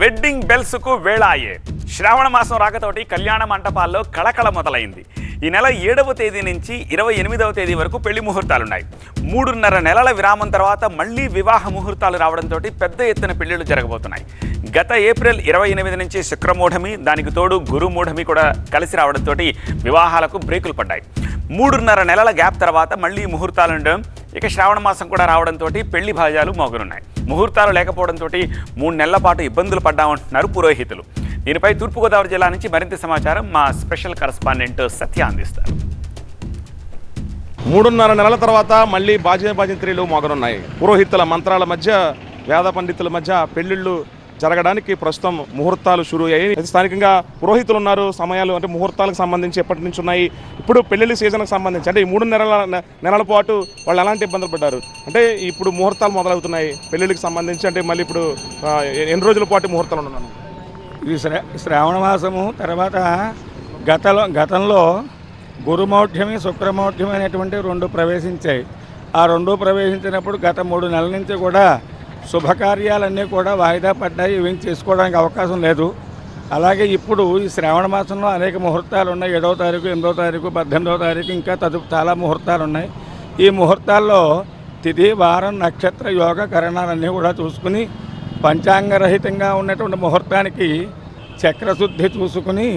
Wedding బెల్స్కు వేళాయే. శ్రావణ మాసం రాకతోటి కళ్యాణ మంటపాల్లో కళకళ మొదలైంది. ఈ నెల ఏడవ తేదీ నుంచి ఇరవై ఎనిమిదవ తేదీ వరకు పెళ్ళి ముహూర్తాలున్నాయి. మూడున్నర నెలల విరామం తర్వాత మళ్ళీ వివాహ ముహూర్తాలు రావడంతో పెద్ద ఎత్తున పెళ్ళిళ్ళు జరగబోతున్నాయి. గత ఏప్రిల్ ఇరవై ఎనిమిది నుంచి శుక్రమూఢమి దానికి తోడు గురుమూఢమి కూడా కలిసి రావడంతో వివాహాలకు బ్రేకులు పడ్డాయి. మూడున్నర నెలల గ్యాప్ తర్వాత మళ్ళీ ముహూర్తాలు ఉండడం ఇక శ్రావణ మాసం కూడా రావడంతో పెళ్ళి భాజాలు మోగనున్నాయి. ముహూర్తాలు లేకపోవడంతో మూడు నెలల పాటు ఇబ్బందులు పడ్డామంటున్నారు పురోహితులు. దీనిపై తూర్పుగోదావరి జిల్లా నుంచి మరింత సమాచారం మా స్పెషల్ కరస్పాండెంట్ సత్య అందిస్తారు. మూడున్నర నెలల తర్వాత మళ్ళీ బాజీ బాజింత్రీలు మోగనున్నాయి. పురోహితుల మంత్రాల మధ్య వేద పండితుల మధ్య పెళ్ళిళ్ళు జరగడానికి ప్రస్తుతం ముహూర్తాలు షురూ అయ్యాయి స్థానికంగా పురోహితులు ఉన్నారు. సమయాలు అంటే ముహూర్తాలకు సంబంధించి ఎప్పటి నుంచి ఉన్నాయి? ఇప్పుడు పెళ్ళిళ్ళ సీజన్కి సంబంధించి అంటే ఈ మూడు నెలల నెలల పాటు వాళ్ళు ఎలాంటి ఇబ్బందులు పడ్డారు? అంటే ఇప్పుడు ముహూర్తాలు మొదలవుతున్నాయి. పెళ్ళిళ్ళకి సంబంధించి అంటే మళ్ళీ ఇప్పుడు ఎన్ని రోజుల పాటు ముహూర్తాలు ఉన్నాను ఇది శ్రా శ్రావణ మాసము. తర్వాత గతలో గతంలో గురుమౌఢ్యమి శుక్రమౌఢ్యమి అనేటువంటి రెండు ప్రవేశించాయి. ఆ రెండు ప్రవేశించినప్పుడు గత మూడు నెలల నుంచి కూడా శుభకార్యాలన్నీ కూడా వాయిదా పడ్డాయి ఇవేం చేసుకోవడానికి అవకాశం లేదు. అలాగే ఇప్పుడు ఈ శ్రావణ మాసంలో అనేక ముహూర్తాలు ఉన్నాయి. ఏడవ తారీఖు ఎనిమిదవ తారీఖు పద్దెనిమిదవ తారీఖు ఇంకా తదు చాలా ముహూర్తాలు ఉన్నాయి. ఈ ముహూర్తాల్లో తిథి వారం నక్షత్ర యోగ కరణాలన్నీ కూడా చూసుకుని పంచాంగరహితంగా ఉన్నటువంటి ముహూర్తానికి చక్రశుద్ధి చూసుకుని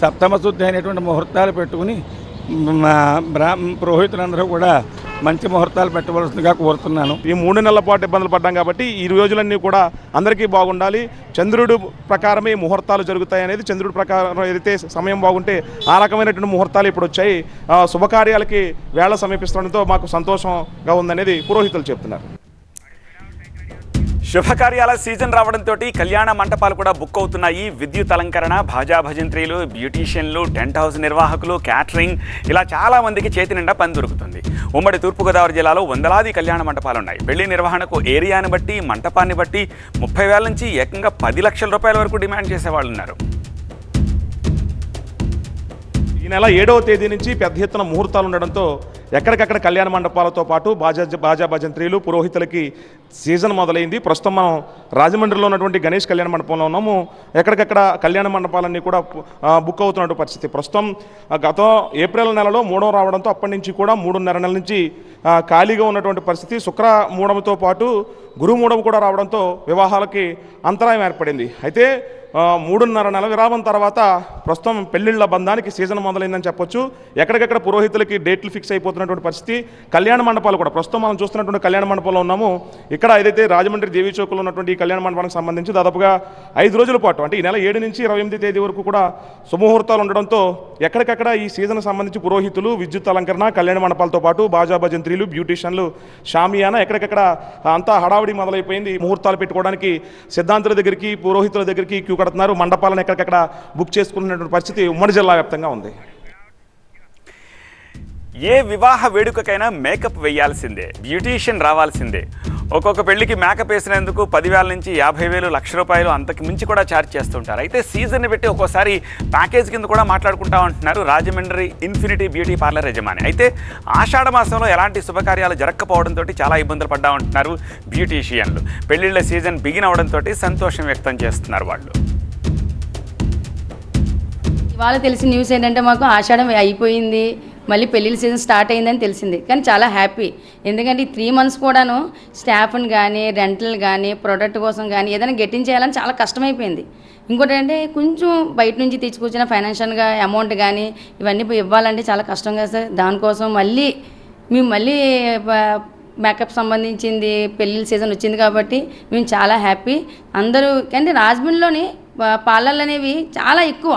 సప్తమ శుద్ధి అయినటువంటి ముహూర్తాలు పెట్టుకుని బ్రాహ్మ బ్రా పురోహితులందరూ కూడా మంచి ముహూర్తాలు పెట్టవలసిందిగా కోరుతున్నాను. ఈ మూడు నెలల పాటు ఇబ్బందులు పడ్డాం కాబట్టి ఈ రోజులన్నీ కూడా అందరికీ బాగుండాలి. చంద్రుడు ప్రకారమే ఈ ముహూర్తాలు జరుగుతాయి అనేది చంద్రుడు ప్రకారం ఏదైతే సమయం బాగుంటే ఆ రకమైనటువంటి ముహూర్తాలు ఇప్పుడు వచ్చాయి. శుభకార్యాలకి వేళ సమీపిస్తుండటంతో మాకు సంతోషంగా ఉందనేది పురోహితులు చెప్తున్నారు. శుభకార్యాల సీజన్ రావడంతో కళ్యాణ మంటపాలు కూడా బుక్ అవుతున్నాయి. విద్యుత్ అలంకరణ భాజా భజంత్రీలు బ్యూటీషియన్లు టెంట్ హౌస్ నిర్వాహకులు క్యాటరింగ్. ఇలా చాలా మందికి చేతి నిండా పని దొరుకుతుంది. ఉమ్మడి తూర్పుగోదావరి జిల్లాలో వందలాది కళ్యాణ మంటపాలు ఉన్నాయి. పెళ్ళి నిర్వహణకు ఏరియాని బట్టి మంటపాన్ని బట్టి ముప్పై వేల నుంచి ఏకంగా పది లక్షల రూపాయల వరకు డిమాండ్ చేసేవాళ్ళు ఉన్నారు. ఈ నెల ఏడవ తేదీ నుంచి పెద్ద ఎత్తున ముహూర్తాలు ఉండడంతో ఎక్కడికక్కడ కళ్యాణ మండపాలతో పాటు బాజా బాజా భజంత్రీలు పురోహితులకి సీజన్ మొదలైంది. ప్రస్తుతం మనం రాజమండ్రిలో ఉన్నటువంటి గణేష్ కళ్యాణ మండపంలో ఉన్నాము. ఎక్కడికక్కడ కళ్యాణ మండపాలన్నీ కూడా బుక్ అవుతున్నటువంటి పరిస్థితి. ప్రస్తుతం గత ఏప్రిల్ నెలలో మూడవ రావడంతో అప్పటి నుంచి కూడా మూడున్నర నెలల నుంచి ఖాళీగా ఉన్నటువంటి పరిస్థితి. శుక్ర మూడంతో పాటు గురు మూడం కూడా రావడంతో వివాహాలకి అంతరాయం ఏర్పడింది. అయితే మూడున్నర నెల విరామం తర్వాత ప్రస్తుతం పెళ్ళిళ్ళ బంధానికి సీజన్ మొదలైందని చెప్పొచ్చు. ఎక్కడికెక్కడ పురోహితులకి డేట్లు ఫిక్స్ అయిపోతున్నటువంటి పరిస్థితి. కళ్యాణ మండపాలు కూడా ప్రస్తుతం మనం చూస్తున్నటువంటి కళ్యాణ మండపంలో ఉన్నాము. ఇక్కడ ఏదైతే రాజమండ్రి దేవీ చౌక్లో ఉన్నటువంటి ఈ కళ్యాణ మండపానికి సంబంధించి దాదాపుగా ఐదు రోజుల పాటు అంటే ఈ నెల ఏడు నుంచి ఇరవై ఎనిమిది తేదీ వరకు కూడా సుముహూర్తాలు ఉండడంతో ఎక్కడికక్కడ ఈ సీజన్ సంబంధించి పురోహితులు విద్యుత్ అలంకరణ కళ్యాణ మండపాలతో పాటు బాజా భజంత్రీలు బ్యూటీషియన్లు షామియానా ఎక్కడికక్కడ అంతా హడావిడి మొదలైపోయింది. ముహూర్తాలు పెట్టుకోవడానికి సిద్ధాంతుల దగ్గరికి పురోహితుల దగ్గరికి క్యూ కడుతున్నారు. మండపాలను ఎక్కడికక్కడ బుక్ చేసుకున్నటువంటి పరిస్థితి ఉమ్మడి జిల్లా వ్యాప్తంగా ఉంది. ఏ వివాహ వేడుకకైనా మేకప్ వేయాల్సిందే బ్యూటీషియన్ రావాల్సిందే. ఒక్కొక్క పెళ్ళికి మేకప్ వేసినందుకు పదివేల నుంచి యాభై వేలు లక్ష రూపాయలు అంతకు మించి కూడా ఛార్జ్ చేస్తుంటారు. అయితే సీజన్ని పెట్టి ఒక్కోసారి ప్యాకేజ్ కింద కూడా మాట్లాడుకుంటా ఉంటున్నారు రాజమండ్రి ఇన్ఫినిటీ బ్యూటీ పార్లర్ యజమాని. అయితే ఆషాఢ మాసంలో ఎలాంటి శుభకార్యాలు జరగకపోవడంతో చాలా ఇబ్బందులు పడ్డా ఉంటున్నారు బ్యూటీషియన్లు. పెళ్ళిళ్ళ సీజన్ బిగిన్ అవడంతో సంతోషం వ్యక్తం చేస్తున్నారు వాళ్ళు. ఇవాళ తెలిసిన న్యూస్ ఏంటంటే మాకు ఆషాఢం అయిపోయింది. మళ్ళీ పెళ్ళిళ్ళ సీజన్ స్టార్ట్ అయిందని తెలిసింది. కానీ చాలా హ్యాపీ. ఎందుకంటే ఈ త్రీ మంత్స్ కూడాను స్టాఫ్ని కానీ రెంటల్ కానీ ప్రోడక్ట్ కోసం కానీ ఏదైనా గెట్టించేయాలని చాలా కష్టమైపోయింది. ఇంకోటి అంటే కొంచెం బయట నుంచి తెచ్చుకొచ్చిన ఫైనాన్షియల్గా అమౌంట్ కానీ ఇవన్నీ ఇవ్వాలంటే చాలా కష్టం కదా సార్. దానికోసం మళ్ళీ మేము మళ్ళీ మేకప్ సంబంధించింది పెళ్ళిళ్ళ సీజన్ వచ్చింది కాబట్టి మేము చాలా హ్యాపీ. అందరూ అంటే రాజమండ్రిలోని పార్లర్లు అనేవి చాలా ఎక్కువ.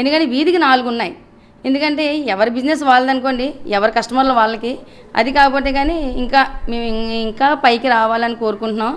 ఎందుకంటే వీధికి నాలుగు ఉన్నాయి ఎందుకంటే ఎవరి బిజినెస్ వాళ్ళదనుకోండి ఎవరి కస్టమర్లు వాళ్ళకి. అది కాకపోతే కానీ ఇంకా మేము ఇంకా పైకి రావాలని కోరుకుంటున్నాం.